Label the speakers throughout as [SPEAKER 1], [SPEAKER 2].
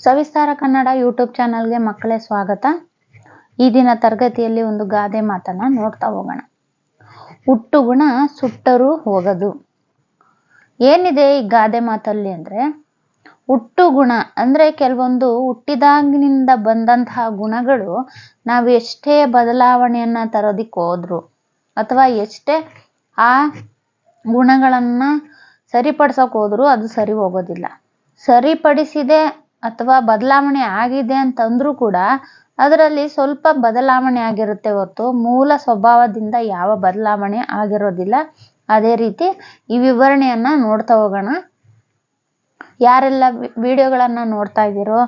[SPEAKER 1] ಸವಿಸ್ತಾರ Kannada YouTube ಚಾನಲ್ಗೆ ಮಕ್ಕಳೇ ಸ್ವಾಗತ. ಈ ದಿನ ತರಗತಿಯಲ್ಲಿ ಒಂದು ಗಾದೆ ಮಾತನ್ನ ನೋಡ್ತಾ ಹೋಗೋಣ. ಹುಟ್ಟು ಗುಣ ಸುಟ್ಟರೂ ಹೋಗದು. ಏನಿದೆ ಈ ಗಾದೆ ಮಾತಲ್ಲಿ ಅಂದ್ರೆ, ಹುಟ್ಟು ಗುಣ ಅಂದ್ರೆ ಕೆಲವೊಂದು ಹುಟ್ಟಿದಾಗಿನಿಂದ ಬಂದಂತಹ ಗುಣಗಳು ನಾವು ಎಷ್ಟೇ ಬದಲಾವಣೆಯನ್ನ ತರೋದಿಕ್ ಹೋದ್ರು ಅಥವಾ ಎಷ್ಟೇ ಆ ಗುಣಗಳನ್ನ ಸರಿಪಡಿಸೋಕೆ ಹೋದ್ರು ಅದು ಸರಿ ಹೋಗೋದಿಲ್ಲ. ಸರಿಪಡಿಸಿದೆ ಅಥವಾ ಬದಲಾವಣೆ ಆಗಿದೆ ಅಂತಂದರೂ ಕೂಡ ಅದರಲ್ಲಿ ಸ್ವಲ್ಪ ಬದಲಾವಣೆ ಆಗಿರುತ್ತೆ ಹೊರತು ಮೂಲ ಸ್ವಭಾವದಿಂದ ಯಾವ ಬದಲಾವಣೆ ಆಗಿರೋದಿಲ್ಲ. ಅದೇ ರೀತಿ ಈ ವಿವರಣೆಯನ್ನು ನೋಡ್ತಾ ಹೋಗೋಣ. ಯಾರೆಲ್ಲ ವಿಡಿಯೋಗಳನ್ನು ನೋಡ್ತಾ ಇದ್ದೀರೋ,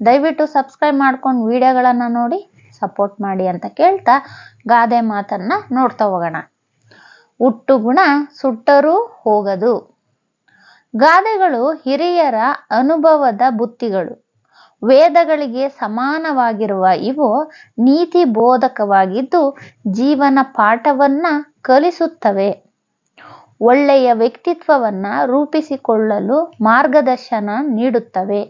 [SPEAKER 1] ದಯವಿಟ್ಟು ಸಬ್ಸ್ಕ್ರೈಬ್ ಮಾಡ್ಕೊಂಡು ವಿಡಿಯೋಗಳನ್ನು ನೋಡಿ ಸಪೋರ್ಟ್ ಮಾಡಿ ಅಂತ ಕೇಳ್ತಾ ಗಾದೆ ಮಾತನ್ನ ನೋಡ್ತಾ ಹೋಗೋಣ. ಹುಟ್ಟು ಗುಣ ಸುಟ್ಟರೂ ಹೋಗದು. ಗಾದೆಗಳು ಹಿರಿಯರ ಅನುಭವದ ಬುತ್ತಿಗಳು. ವೇದಗಳಿಗೆ ಸಮಾನವಾಗಿರುವ ಇವು ನೀತಿ ಬೋಧಕವಾಗಿದ್ದು ಜೀವನ ಪಾಠವನ್ನ ಕಲಿಸುತ್ತವೆ. ಒಳ್ಳೆಯ ವ್ಯಕ್ತಿತ್ವವನ್ನ ರೂಪಿಸಿಕೊಳ್ಳಲು ಮಾರ್ಗದರ್ಶನ ನೀಡುತ್ತವೆ.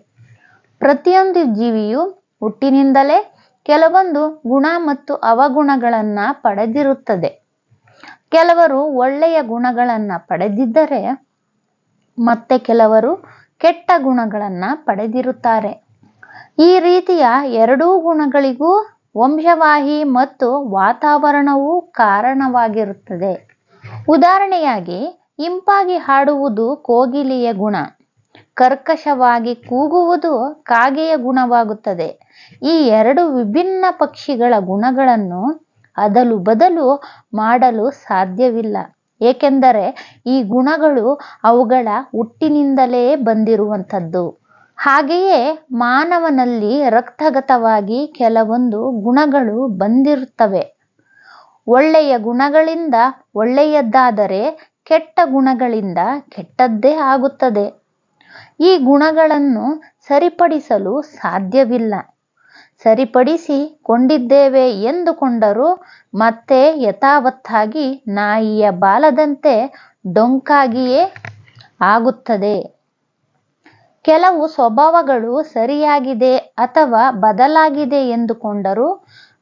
[SPEAKER 1] ಪ್ರತಿಯೊಂದು ಜೀವಿಯು ಹುಟ್ಟಿನಿಂದಲೇ ಕೆಲವೊಂದು ಗುಣ ಮತ್ತು ಅವಗುಣಗಳನ್ನು ಪಡೆದಿರುತ್ತದೆ. ಕೆಲವರು ಒಳ್ಳೆಯ ಗುಣಗಳನ್ನು ಪಡೆದಿದ್ದರೆ ಮತ್ತೆ ಕೆಲವರು ಕೆಟ್ಟ ಗುಣಗಳನ್ನು ಪಡೆದಿರುತ್ತಾರೆ. ಈ ರೀತಿಯ ಎರಡೂ ಗುಣಗಳಿಗೂ ವಂಶವಾಹಿ ಮತ್ತು ವಾತಾವರಣವು ಕಾರಣವಾಗಿರುತ್ತದೆ. ಉದಾಹರಣೆಯಾಗಿ, ಇಂಪಾಗಿ ಹಾಡುವುದು ಕೋಗಿಲೆಯ ಗುಣ, ಕರ್ಕಶವಾಗಿ ಕೂಗುವುದು ಕಾಗೆಯ ಗುಣವಾಗುತ್ತದೆ. ಈ ಎರಡು ವಿಭಿನ್ನ ಪಕ್ಷಿಗಳ ಗುಣಗಳನ್ನು ಅದಲು ಬದಲು ಮಾಡಲು ಸಾಧ್ಯವಿಲ್ಲ. ಏಕೆಂದರೆ ಈ ಗುಣಗಳು ಅವುಗಳ ಹುಟ್ಟಿನಿಂದಲೇ ಬಂದಿರುವಂಥದ್ದು. ಹಾಗೆಯೇ ಮಾನವನಲ್ಲಿ ರಕ್ತಗತವಾಗಿ ಕೆಲವೊಂದು ಗುಣಗಳು ಬಂದಿರುತ್ತವೆ. ಒಳ್ಳೆಯ ಗುಣಗಳಿಂದ ಒಳ್ಳೆಯದ್ದಾದರೆ ಕೆಟ್ಟ ಗುಣಗಳಿಂದ ಕೆಟ್ಟದ್ದೇ ಆಗುತ್ತದೆ. ಈ ಗುಣಗಳನ್ನು ಸರಿಪಡಿಸಲು ಸಾಧ್ಯವಿಲ್ಲ. ಸರಿಪಡಿಸಿ ಕೊಂಡಿದ್ದೇವೆ ಎಂದುಕೊಂಡರೂ ಮತ್ತೆ ಯಥಾವತ್ತಾಗಿ ನಾಯಿಯ ಬಾಲದಂತೆ ಡೊಂಕಾಗಿಯೇ ಆಗುತ್ತದೆ. ಕೆಲವು ಸ್ವಭಾವಗಳು ಸರಿಯಾಗಿದೆ ಅಥವಾ ಬದಲಾಗಿದೆ ಎಂದುಕೊಂಡರೂ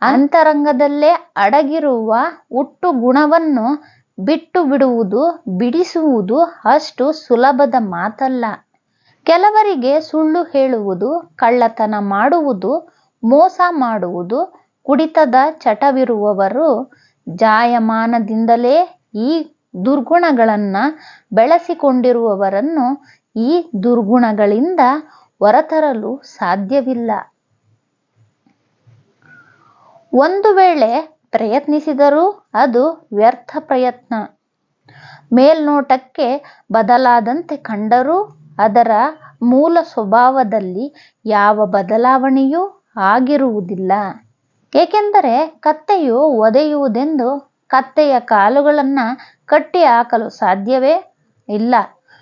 [SPEAKER 1] ಅಂತರಂಗದಲ್ಲೇ ಅಡಗಿರುವ ಹುಟ್ಟು ಗುಣವನ್ನು ಬಿಟ್ಟು ಬಿಡುವುದು ಬಿಡಿಸುವುದು ಅಷ್ಟು ಸುಲಭದ ಮಾತಲ್ಲ. ಕೆಲವರಿಗೆ ಸುಳ್ಳು ಹೇಳುವುದು, ಕಳ್ಳತನ ಮಾಡುವುದು ಮೋಸ ಮಾಡುವುದು ಕುಡಿತದ ಚಟವಿರುವವರು ಜಾಯಮಾನದಿಂದಲೇ ಈ ದುರ್ಗುಣಗಳನ್ನು ಬೆಳೆಸಿಕೊಂಡಿರುವವರನ್ನು ಈ ದುರ್ಗುಣಗಳಿಂದ ಹೊರತರಲು ಸಾಧ್ಯವಿಲ್ಲ. ಒಂದು ವೇಳೆ ಪ್ರಯತ್ನಿಸಿದರೂ ಅದು ವ್ಯರ್ಥ ಪ್ರಯತ್ನ. ಮೇಲ್ನೋಟಕ್ಕೆ ಬದಲಾದಂತೆ ಕಂಡರೂ ಅದರ ಮೂಲ ಸ್ವಭಾವದಲ್ಲಿ ಯಾವ ಬದಲಾವಣೆಯೂ ಆಗಿರುವುದಿಲ್ಲ. ಏಕೆಂದರೆ ಕತ್ತೆಯು ಒದೆಯುವುದೆಂದು ಕತ್ತೆಯ ಕಾಲುಗಳನ್ನು ಕಟ್ಟಿ ಹಾಕಲು ಸಾಧ್ಯವೇ ಇಲ್ಲ.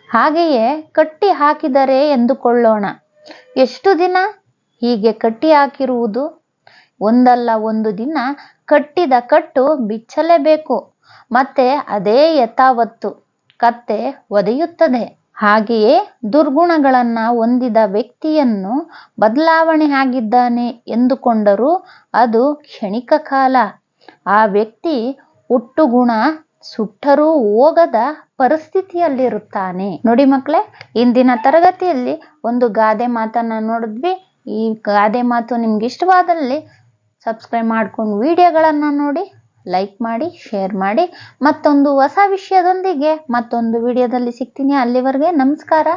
[SPEAKER 1] ಹಾಗೆಯೇ ಕಟ್ಟಿ ಹಾಕಿದರೆ ಎಂದುಕೊಳ್ಳೋಣ. ಎಷ್ಟು ದಿನ ಹೀಗೆ ಕಟ್ಟಿ ಹಾಕಿರುವುದು ಒಂದಲ್ಲ ಒಂದು ದಿನ ಕಟ್ಟಿದ ಕಟ್ಟು ಬಿಚ್ಚಲೇಬೇಕು. ಮತ್ತೆ ಅದೇ ಯಥಾವತ್ತು ಕತ್ತೆ ಒದೆಯುತ್ತದೆ. ಹಾಗೆಯೇ ದುರ್ಗುಣಗಳನ್ನು ಹೊಂದಿದ ವ್ಯಕ್ತಿಯನ್ನು ಬದಲಾವಣೆ ಆಗಿದ್ದಾನೆ ಎಂದುಕೊಂಡರೂ ಅದು ಕ್ಷಣಿಕ ಕಾಲ. ಆ ವ್ಯಕ್ತಿ ಹುಟ್ಟು ಗುಣ ಸುಟ್ಟರೂ ಹೋಗದ ಪರಿಸ್ಥಿತಿಯಲ್ಲಿರುತ್ತಾನೆ. ನೋಡಿ ಮಕ್ಕಳೇ, ಇಂದಿನ ತರಗತಿಯಲ್ಲಿ ಒಂದು ಗಾದೆ ಮಾತನ್ನ ನೋಡಿದ್ವಿ. ಈ ಗಾದೆ ಮಾತು ನಿಮ್ಗೆ ಇಷ್ಟವಾದಲ್ಲಿ ಸಬ್ಸ್ಕ್ರೈಬ್ ಮಾಡ್ಕೊಂಡು ವಿಡಿಯೋಗಳನ್ನು ನೋಡಿ. ಲೈಕ್ ಮಾಡಿ ಶೇರ್ ಮಾಡಿ. ಮತ್ತೊಂದು ಹೊಸ ವಿಷಯದೊಂದಿಗೆ ಮತ್ತೊಂದು ವಿಡಿಯೋದಲ್ಲಿ ಸಿಗ್ತೀನಿ. ಅಲ್ಲಿವರೆಗೆ ನಮಸ್ಕಾರ.